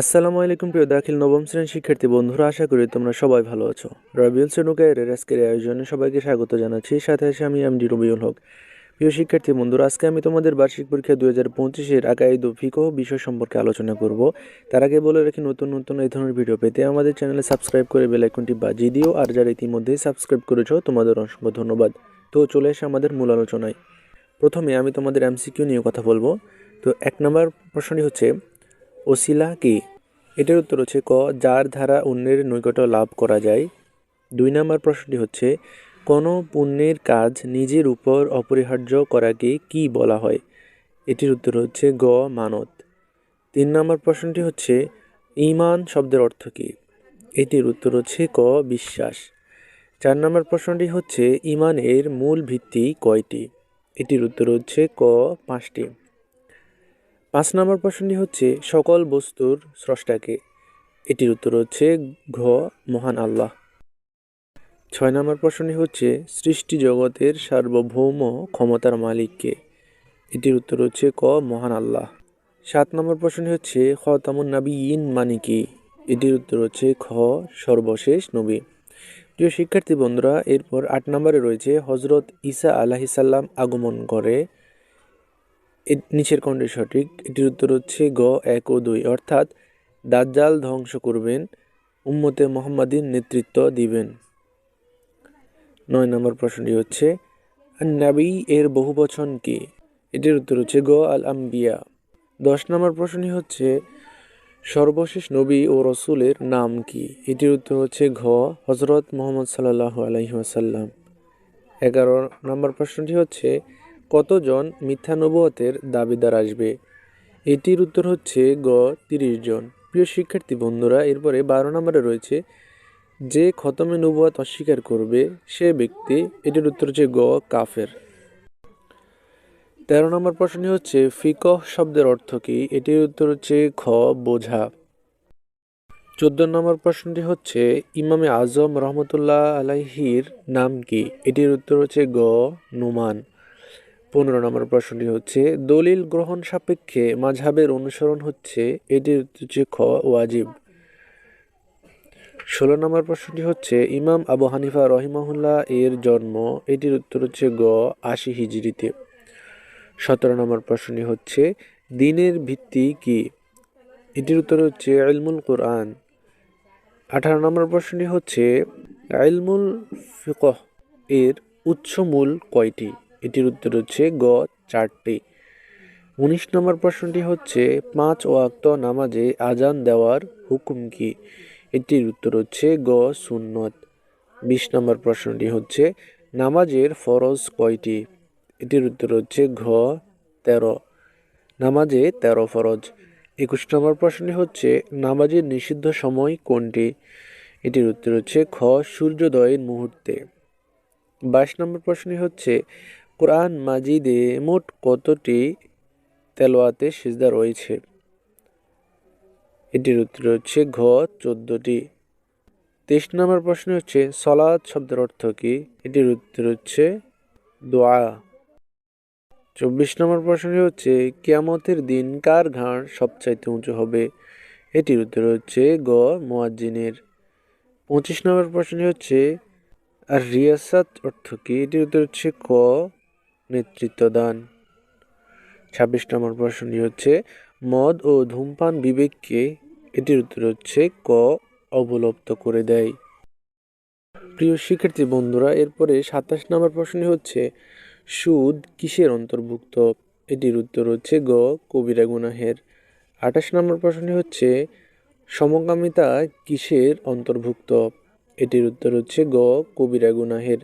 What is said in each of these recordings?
আসসালামু আলাইকুম প্রিয় দাখিল নবম শ্রেণির শিক্ষার্থী বন্ধুরা, আশা করি তোমরা সবাই ভালো আছো। রবিউল সেনুকায়ের আজকের আয়োজনে সবাইকে স্বাগত জানাচ্ছি, সাথে আছে আমি এমডি রবিউল হক। প্রিয় শিক্ষার্থী বন্ধুরা, আজকে আমি তোমাদের বার্ষিক পরীক্ষা দু হাজার পঁচিশের আকাইদ ফিকো বিষয় সম্পর্কে আলোচনা করব। তার আগে বলে রাখি, নতুন নতুন এই ধরনের ভিডিও পেতে আমাদের চ্যানেলে সাবস্ক্রাইব করে বেল আইকনটি বাজিয়ে দিও, আর যারা ইতিমধ্যেই সাবস্ক্রাইব করেছ, তোমাদের অসংখ্য ধন্যবাদ। তো চলে এসে আমাদের মূল আলোচনায়। প্রথমে আমি তোমাদের এমসিকিউ নিয়ে কথা বলব। তো এক নম্বর প্রশ্নটি হচ্ছে ওসিলা কি? এটার উত্তর হচ্ছে ক, যার দ্বারা অন্যের নৈকট্য লাভ করা যায়। দুই নম্বর প্রশ্নটি হচ্ছে, কোনো পুণ্যের কাজ নিজের উপর অপরিহার্য করাকে কি বলা হয়? এটির উত্তর হচ্ছে গ, মানত। তিন নম্বর প্রশ্নটি হচ্ছে ইমান শব্দের অর্থ কী? এটির উত্তর হচ্ছে ক, বিশ্বাস। চার নম্বর প্রশ্নটি হচ্ছে ইমানের মূল ভিত্তি কয়টি? এটির উত্তর হচ্ছে ক, পাঁচটি। পাঁচ নম্বর প্রশ্নটি হচ্ছে, সকল বস্তুর স্রষ্টাকে। এটির উত্তর হচ্ছে, ঘ, মহান আল্লাহ। ছয় নম্বর প্রশ্নটি হচ্ছে, সৃষ্টি জগতের সার্বভৌম ক্ষমতার মালিককে। এটির উত্তর হচ্ছে, ক, মহান আল্লাহ। সাত নম্বর প্রশ্নটি হচ্ছে খ তামুন নাবি ইন মানে কি? এটির উত্তর হচ্ছে, খ, সর্বশেষ নবী। প্রিয় শিক্ষার্থী বন্ধুরা, এরপর আট নম্বরে রয়েছে হজরত ঈসা আলাহিসাল্লাম আগমন করে নিচের কোনটি সঠিক। এটির উত্তর হচ্ছে গ, এক ও দুই। অর্থাৎ, দাজ্জাল ধ্বংস করবেন, উম্মতে মোহাম্মদীর নেতৃত্ব দিবেন। নয় নম্বর প্রশ্নটি হচ্ছে নাবি এর বহু বচন কি? এটির উত্তর হচ্ছে গ আল আম্বিয়া দশ নম্বর প্রশ্নটি হচ্ছে, সর্বশেষ নবী ও রসুলের নাম কি? এটির উত্তর হচ্ছে ঘ হজরত মোহাম্মদ সাল্লাহ আলহিহাসাল্লাম এগারো নম্বর প্রশ্নটি হচ্ছে কতজন মিথ্যা নবুয়তের দাবিদার আসবে? এটির উত্তর হচ্ছে গ, তিরিশ জন। প্রিয় শিক্ষার্থী বন্ধুরা, এরপরে বারো নম্বরে রয়েছে, যে খতমে নবুয়াত অস্বীকার করবে সে ব্যক্তি, এটির উত্তর হচ্ছে গ, কাফের। তেরো নম্বর প্রশ্নটি হচ্ছে, ফিকহ শব্দের অর্থ কি? এটির উত্তর হচ্ছে খ, বোঝা। চোদ্দ নম্বর প্রশ্নটি হচ্ছে, ইমামে আজম রহমতুল্লাহ আলাইহির নাম কি? এটির উত্তর হচ্ছে গ, নুমান। পনেরো নম্বর প্রশ্নটি হচ্ছে, দলিল গ্রহণ সাপেক্ষে মাঝহাবের অনুসরণ হচ্ছে, এটির হচ্ছে খ ওয়াজিব। ষোলো নম্বর প্রশ্নটি হচ্ছে, ইমাম আবু হানিফা রহিমাহুল্লাহ এর জন্ম, এটির উত্তর হচ্ছে গ আশি হিজড়িতে। সতেরো নম্বর প্রশ্নটি হচ্ছে, দিনের ভিত্তি কি? এটির উত্তর হচ্ছে আলমুল কোরআন। আঠারো নম্বর প্রশ্নটি হচ্ছে আলমুল ফিকহ এর উৎসমূল কয়টি? এটির উত্তর হচ্ছে গ, চারটি। উনিশ নম্বর প্রশ্নটি হচ্ছে, পাঁচ ওয়াক্ত নামাজে আজান দেওয়ার হুকুম কি? এটির উত্তর হচ্ছে গ, সুন্নত। বিশ নম্বর প্রশ্নটি হচ্ছে, নামাজের ফরজ কয়টি? এটির উত্তর হচ্ছে ঘ, তেরো। নামাজে তেরো ফরজ। একুশ নম্বর প্রশ্নটি হচ্ছে, নামাজের নিষিদ্ধ সময় কোনটি? এটির উত্তর হচ্ছে খ, সূর্যোদয়ের মুহূর্তে। বাইশ নম্বর প্রশ্নটি হচ্ছে কোরআন মাজিদে মোট কতটি তেলোয়াতে সিজদা রয়েছে? এটির উত্তর হচ্ছে ঘ, চোদ্দটি। তেইশ নম্বর প্রশ্ন হচ্ছে সলাদ শব্দের অর্থ কি? এটির উত্তর হচ্ছে, দোয়া। চব্বিশ নম্বর প্রশ্নটি হচ্ছে, কেয়ামতের দিন কার ঘাড় সবচাইতে উঁচু হবে? এটির উত্তর হচ্ছে, গ, মোয়াজ্জিনের। পঁচিশ নম্বর প্রশ্নটি হচ্ছে, আর রিয়াসাত অর্থ কি? এটির উত্তর হচ্ছে, ক নেতৃত্ব দান ছাব্বিশ নম্বর প্রশ্নটি হচ্ছে, মদ ও ধূমপান বিবেককে এটির উত্তর হচ্ছে ক, অবলুপ্ত করে দেয়। প্রিয় শিক্ষার্থী বন্ধুরা, এরপরে সাতাশ নম্বর প্রশ্নটি হচ্ছে, সুদ কিসের অন্তর্ভুক্ত? এটির উত্তর হচ্ছে গ, কবিরা গুনাহের। আঠাশ নম্বর প্রশ্নটি হচ্ছে, সমকামিতা কিসের অন্তর্ভুক্ত? এটির উত্তর হচ্ছে গ, কবিরা গুনাহের।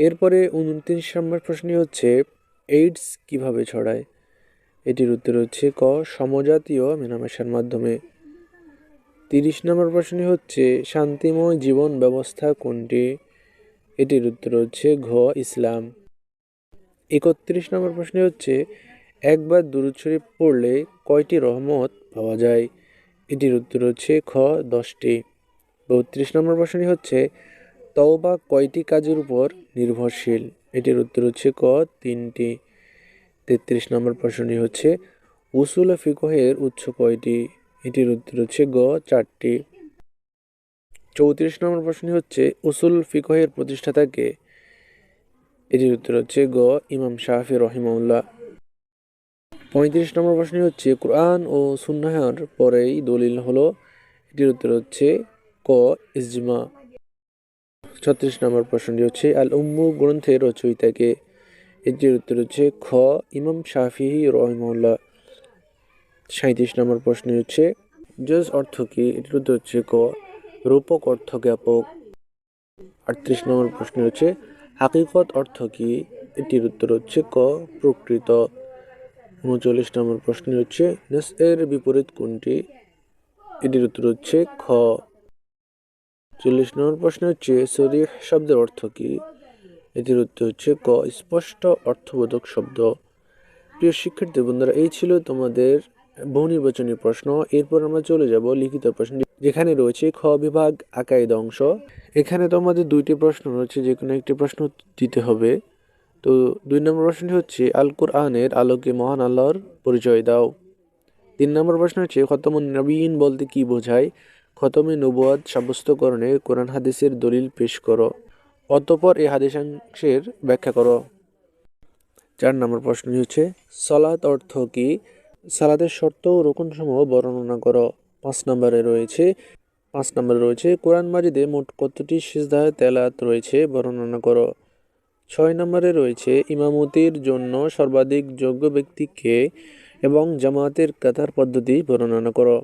এরপরে উনত্রিশ নম্বর প্রশ্নটি হচ্ছে এইডস কীভাবে ছড়ায়? এটির উত্তর হচ্ছে ক, সমজাতীয় মেলামেশার মাধ্যমে। তিরিশ নম্বর প্রশ্নটি হচ্ছে, শান্তিময় জীবন ব্যবস্থা কোনটি? এটির উত্তর হচ্ছে ঘ, ইসলাম। একত্রিশ নম্বর প্রশ্নটি হচ্ছে, একবার দুরুদ পড়লে কয়টি রহমত পাওয়া যায়? এটির উত্তর হচ্ছে খ, দশটি। বত্রিশ নম্বর প্রশ্নটি হচ্ছে তওবা কয়টি কাজের উপর নির্ভরশীল? এটির উত্তর হচ্ছে ক, তিনটি। তেত্রিশ নম্বর প্রশ্নটি হচ্ছে, উসুল ফিকহের উৎস কয়টি? এটির উত্তর হচ্ছে গ, চারটি। চৌত্রিশ নম্বর প্রশ্নটি হচ্ছে, উসুল ফিকহের প্রতিষ্ঠাতাকে এটির উত্তর হচ্ছে গ, ইমাম শাহি রহিমউল্লাহ পঁয়ত্রিশ নম্বর প্রশ্নটি হচ্ছে, কোরআন ও সুন্নাহার পরেই দলিল হলো। এটির উত্তর হচ্ছে ক, ইজমা। ছত্রিশ নম্বর প্রশ্নটি হচ্ছে আল উম্মু গ্রন্থের রচয়িতাকে এটির উত্তর হচ্ছে, খ, ইমাম শাফিহি রহিমউল্লাহ সাঁত্রিশ নম্বর প্রশ্ন হচ্ছে, জজ অর্থ কি? এটির উত্তর হচ্ছে ক, রূপক অর্থ জ্ঞাপক। আটত্রিশ নম্বর প্রশ্ন হচ্ছে, হাকিকত অর্থ কি? এটির উত্তর হচ্ছে ক, প্রকৃত। উনচল্লিশ নম্বর প্রশ্ন হচ্ছে নেস এর বিপরীত কোনটি? এটির উত্তর হচ্ছে খ। চল্লিশ নম্বর প্রশ্ন হচ্ছে শরীফ শব্দের অর্থ কি? এটির উত্তর হচ্ছে ক, স্পষ্ট অর্থবোধক শব্দ। প্রিয় শিক্ষার্থী বন্ধুরা, এই ছিল তোমাদের বহু নির্বাচনী প্রশ্ন। এরপর আমরা চলে যাব লিখিত প্রশ্ন যেখানে রয়েছে খ বিভাগ আকাইদ অংশ। এখানে তোমাদের দুইটি প্রশ্ন রয়েছে যে কোনো একটি প্রশ্ন দিতে হবে। তো দুই নম্বর প্রশ্নটি হচ্ছে, আল কোরআনের আলোকে মহান আল্লাহর পরিচয় দাও। তিন নম্বর প্রশ্ন হচ্ছে খতমুন নবীন বলতে কি বোঝায়? খতমে নবুয়াদ সাব্যস্তকরণে কোরআন হাদিসের দলিল পেশ করো, অতঃপর এই হাদিসাংশের ব্যাখ্যা করো। চার নম্বর প্রশ্নটি হচ্ছে, সালাত অর্থ কি? সালাদের শর্ত ও রোকনসমূহ বর্ণনা করো। পাঁচ নম্বরে রয়েছে, পাঁচ নম্বরে রয়েছে, কোরআন মাজিদে মোট কতটি সিজদায় তেলাত রয়েছে বর্ণনা করো। ছয় নম্বরে রয়েছে, ইমামতির জন্য সর্বাধিক যোগ্য ব্যক্তিকে এবং জামায়াতের কাতার পদ্ধতি বর্ণনা করো।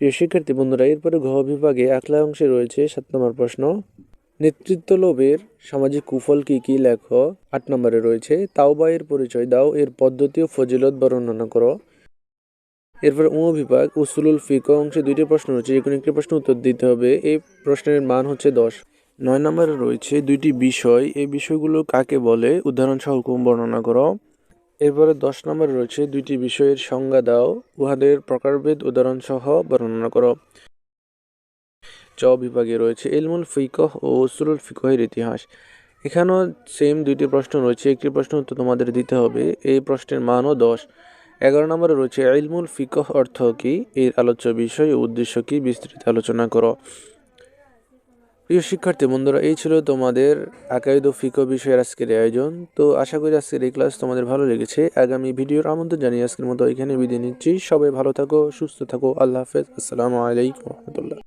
শিক্ষার্থী বন্ধুরা, এরপরে ঘ বিভাগে একলা অংশে রয়েছে সাত নম্বর প্রশ্ন। নেতৃত্ব লোভের সামাজিক কুফল কি কি? লেখ, আট নম্বরে রয়েছে তাওবা এর পরিচয় দাও, এর পদ্ধতি ও ফজিলত বর্ণনা করো। এরপরে উম বিভাগ, উসুলুল ফিক অংশে দুইটি প্রশ্ন রয়েছে যে কোনো একটি প্রশ্ন উত্তর দিতে হবে। এই প্রশ্নের মান হচ্ছে দশ। নয় নম্বরে রয়েছে দুইটি বিষয়, এই বিষয়গুলো কাকে বলে? উদাহরণ সহ বর্ণনা করো। এরপরে দশ নম্বরে রয়েছে দুইটি বিষয়ের সংজ্ঞা দাও, উহাদের প্রকারভেদ উদাহরণ সহ বর্ণনা করো। চ বিভাগে রয়েছে ইলমুল ফিকহ ও উসুলুল ফিকহের ইতিহাস। এখানেও সেম দুইটি প্রশ্ন রয়েছে, একটি প্রশ্ন উত্তর তোমাদের দিতে হবে, এই প্রশ্নের মানও দশ। এগারো নম্বরে রয়েছে ইলমুল ফিকহ অর্থ কি, এর আলোচ্য বিষয় ও উদ্দেশ্য কি বিস্তৃত আলোচনা করো। প্রিয় শিক্ষার্থী, বন্ধুরা, এই ছিল তোমাদের আকাইদ ও ফিকো বিষয়ের আজকের আয়োজন। তো আশা করি আজকের এই ক্লাস তোমাদের ভালো লেগেছে। আগামী ভিডিওর আমন্ত্রণ জানিয়ে আজকের মতো এখানে বিদায় নিচ্ছি। সবাই ভালো থাকো, সুস্থ থাকো। আল্লাহ হাফেজ। আসসালামু আলাইকুম রহমতুল্লাহ।